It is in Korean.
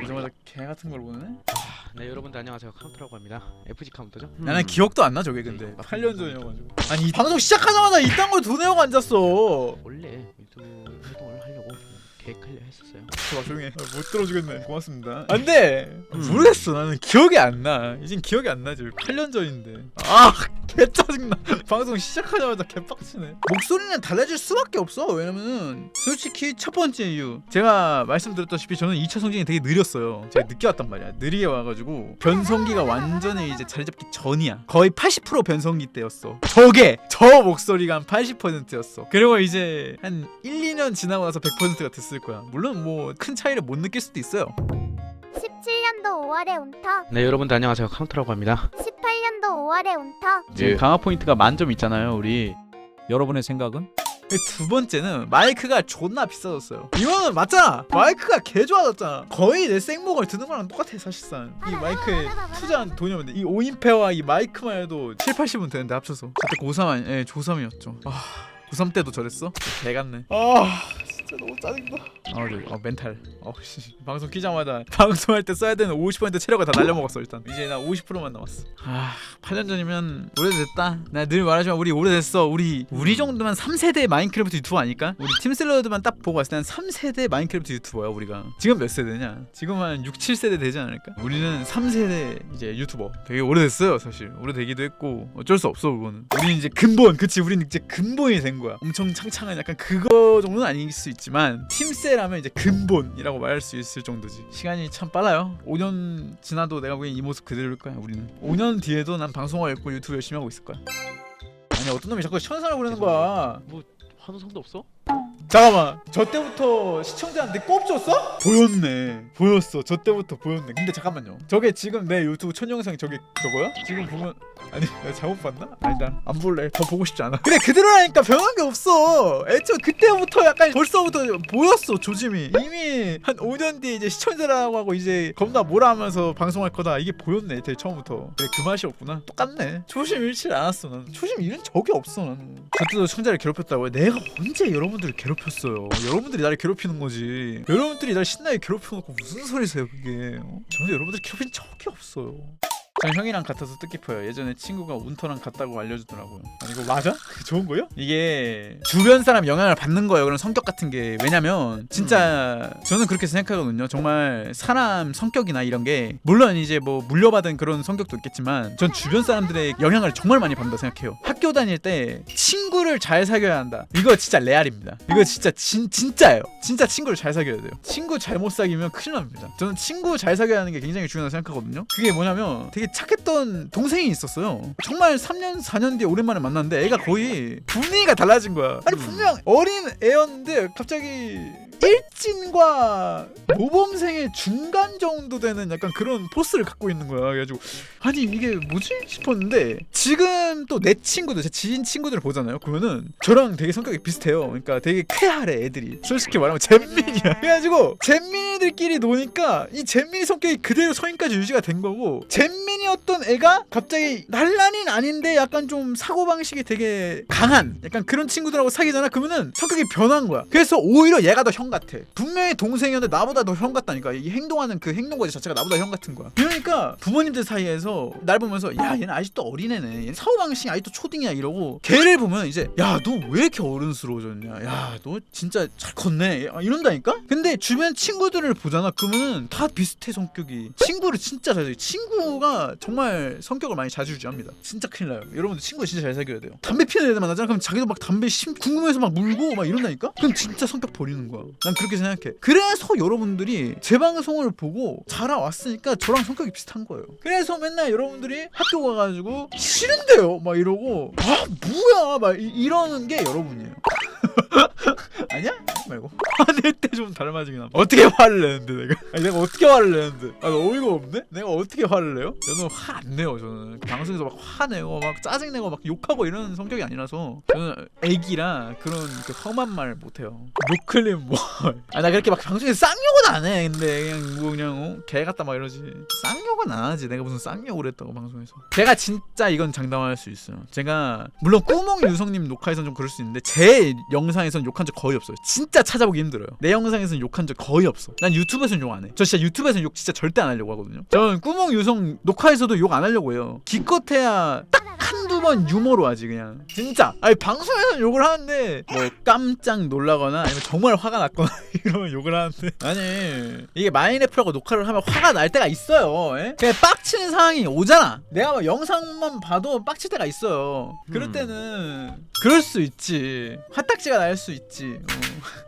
보자마자 개 같은 걸 보네. 네 여러분들 안녕하세요 카운터라고 합니다 FG 카운터죠? 나는 기억도 안 나 저게 근데 8년 전이어가지고. 아니 이 방송 시작하자마자 이딴 걸 도내고 앉았어. 원래 유튜브 활동을 하려고 계획하려 했었어요 좋아 조용해. 아, 못 들어주겠네. 고맙습니다. 안돼. 모르겠어. 나는 기억이 안 나. 이젠 기억이 안 나지. 8년 전인데. 아, 개 짜증나. 방송 시작하자마자 개빡치네. 목소리는 달라질 수밖에 없어. 왜냐면은 솔직히 첫 번째 이유. 제가 말씀드렸다시피 저는 2차 성징이 되게 느렸어요. 제가 늦게 왔단 말이야. 느리게 와가지고 변성기가 완전히 이제 자리 잡기 전이야. 거의 80% 변성기 때였어. 저게 저 목소리가 한 80%였어. 그리고 이제 한 1, 2년 지나고 나서 100%가 됐을 거야. 물론 뭐 큰 차이를 못 느낄 수도 있어요. 17년도 5월의 운터 네 여러분들 안녕하세요 카운터라고 합니다 18년 도 5월의 운터 지금 강화 포인트가 만점 있잖아요, 우리. 여러분의 생각은? 두 번째는 마이크가 존나 비싸졌어요. 이거는 맞잖아. 마이크가 개 좋아졌잖아. 거의 내 생목을 드는 거랑 똑같아 사실상. 이 마이크에 투자한 돈이 없는데 이 5인페와 이 마이크만 해도 7, 80은 되는데 합쳐서. 그때 고3 아니, 예, 조3이었죠. 아, 고3 때도 저랬어? 개 같네. 아, 진짜 너무 짜증나. 아, 저, 어, 멘탈. 어, 씨. 방송 키자마자 방송할 때 써야 되는 50% 체력을 다 날려먹었어 일단. 이제 나 50%만 남았어. 아, 8년 전이면 오래됐다. 나 늘 말하지만 우리 오래됐어. 우리 우리 정도면 3세대 마인크래프트 유튜버 아닐까? 우리 팀슬러드만 딱 보고 봤을 땐 3세대 마인크래프트 유튜버야 우리가. 지금 몇 세대냐? 지금 한 6, 7세대 되지 않을까? 우리는 3세대 이제 유튜버. 되게 오래됐어요 사실. 오래되기도 했고 어쩔 수 없어 그거는. 우리는 이제 근본. 그치 우리는 이제 근본이 된 거야. 엄청 창창한 약간 그거 정도는 아닐 수 있 지만 팀세라면 이제 근본이라고 말할 수 있을 정도지. 시간이 참 빨라요. 5년 지나도 내가 보기엔 이 모습 그대로일 거야 우리는. 5년 뒤에도 난 방송을 했고 유튜브 열심히 하고 있을 거야. 아니 어떤 놈이 자꾸 천사를 부르는 거야. 뭐 환호성도 없어? 잠깐만. 저 때부터 시청자한테 꼽 줬어? 보였네. 보였어. 저 때부터 보였네. 근데 잠깐만요. 저게 지금 내 유튜브 첫 영상 저게 저거야? 지금 보면 아니 내가 잘못 봤나? 아니다 안 볼래. 더 보고 싶지 않아. 그래 그대로라니까 변한 게 없어. 애초 그때부터 약간 벌써부터 보였어 조짐이. 이미 한 5년 뒤에 이제 시청자라고 하고 이제 겁나 뭐라 하면서 방송할 거다. 이게 보였네 되게 처음부터. 그래 그 맛이었구나. 똑같네. 초심 잃지 않았어 나는 초심 잃은 적이 없어 나는 그때도 시청자를 괴롭혔다고요? 내가 언제 여러분들을 괴롭 혔어요. 여러분들이 나를 괴롭히는 거지. 여러분들이 날 신나게 괴롭혀놓고 무슨 소리세요 그게. 어? 저는 여러분들 괴롭힌 적이 없어요 전 형이랑 같아서 뜻깊어요. 예전에 친구가 운터랑 같다고 알려주더라고요. 아니 이거 맞아? 좋은 거요? 이게 주변 사람 영향을 받는 거예요. 그런 성격 같은 게 왜냐면 진짜 저는 그렇게 생각하거든요. 정말 사람 성격이나 이런 게 물론 이제 뭐 물려받은 그런 성격도 있겠지만 전 주변 사람들의 영향을 정말 많이 받는다 생각해요. 학교 다닐 때 친구를 잘 사귀어야 한다. 이거 진짜 레알입니다. 이거 진짜 진 진짜예요. 진짜 친구를 잘 사귀어야 돼요. 친구 잘못 사귀면 큰일 납니다. 저는 친구 잘 사귀어야 하는 게 굉장히 중요하다고 생각하거든요. 그게 뭐냐면 되게 착했던 동생이 있었어요. 정말 3년 4년 뒤에 오랜만에 만났는데 애가 거의 분위기가 달라진 거야. 아니 분명 어린 애였는데 갑자기 일진과 모범생의 중간 정도 되는 약간 그런 포스를 갖고 있는 거야. 그래가지고 아니 이게 뭐지 싶었는데 지금 또 내 친구들 제 지인 친구들을 보잖아요. 그러면은 저랑 되게 성격이 비슷해요. 그러니까 되게 쾌활해 애들이. 솔직히 말하면 잼민이야. 그래가지고 잼민이들끼리 노니까 이 잼민이 성격이 그대로 성인까지 유지가 된 거고 잼민이었던 애가 갑자기 난란인 아닌데 약간 좀 사고 방식이 되게 강한 약간 그런 친구들하고 사귀잖아. 그러면은 성격이 변한 거야. 그래서 오히려 얘가 더 형 같아. 분명히 동생이었는데 나보다 더형 같다니까. 이 행동하는 그 행동 거지 자체가 나보다 형 같은 거야. 그러니까 부모님들 사이에서 날 보면서 야 얘는 아직도 어린애네. 얘는 사고 방식이 아직도 초딩이야 이러고 걔를 보면 이제 야 너 왜 이렇게 어른스러워졌냐. 야 너 진짜 잘 컸네. 아, 이런다니까. 근데 주변 친구들을 보잖아. 그러면은 다 비슷해 성격이. 친구를 진짜 잘. 친구가 정말 성격을 많이 자주유지합니다. 진짜 큰일 나요. 여러분들 친구 진짜 잘 사귀어야 돼요. 담배 피는 애들 만나잖아. 그럼 자기도 막 담배 심 궁금해서 막 물고 막 이런다니까. 그럼 진짜 성격 버리는 거야. 난 그렇게 생각해. 그래서 여러분 들이 제 방송을 보고 자라왔으니까 저랑 성격이 비슷한 거예요. 그래서 맨날 여러분들이 학교 가가지고 싫은데요 막 이러고 아 뭐야 막 이, 이러는 게 여러분이에요. 아니야? 말고 화낼 때 좀 닮아지긴 함. 어떻게 화를 내는데 내가? 아니 내가 어떻게 화를 내는데? 아 어이가 없네? 내가 어떻게 화를 내요? 저는 화 안 내요 저는 방송에서 막 화내고 막 짜증내고 막 욕하고 이런 성격이 아니라서 저는 애기라 그런 그 험한 말 못해요. 노클림 뭐? 아나 그렇게 막 방송에서 쌍욕은 안 해. 근데 그냥 뭐 그냥 어? 개 같다 막 이러지. 쌍욕은 안 하지. 내가 무슨 쌍욕을 했다고 방송에서. 제가 진짜 이건 장담할 수 있어요. 제가 물론 꾸몽 유성님 녹화에선 좀 그럴 수 있는데 제 영 영상에서는 욕한 적 거의 없어요. 진짜 찾아보기 힘들어요. 내 영상에서는 욕한 적 거의 없어. 난 유튜브에서는 욕 안 해 저 진짜 유튜브에서는 욕 진짜 절대 안 하려고 하거든요. 저는 꾸몽 유성 녹화에서도 욕 안 하려고 해요. 기껏해야 딱 한두 번 유머로 하지 그냥. 진짜. 아니 방송에서는 욕을 하는데 뭐 깜짝 놀라거나 아니면 정말 화가 났거나 이러면 욕을 하는데. 아니 이게 마인애플하고 녹화를 하면 화가 날 때가 있어요 예? 그냥 빡치는 상황이 오잖아. 내가 뭐 영상만 봐도 빡칠 때가 있어요. 그럴 음. 때는 그럴 수 있지. 화딱지가 날 수 있지. 어.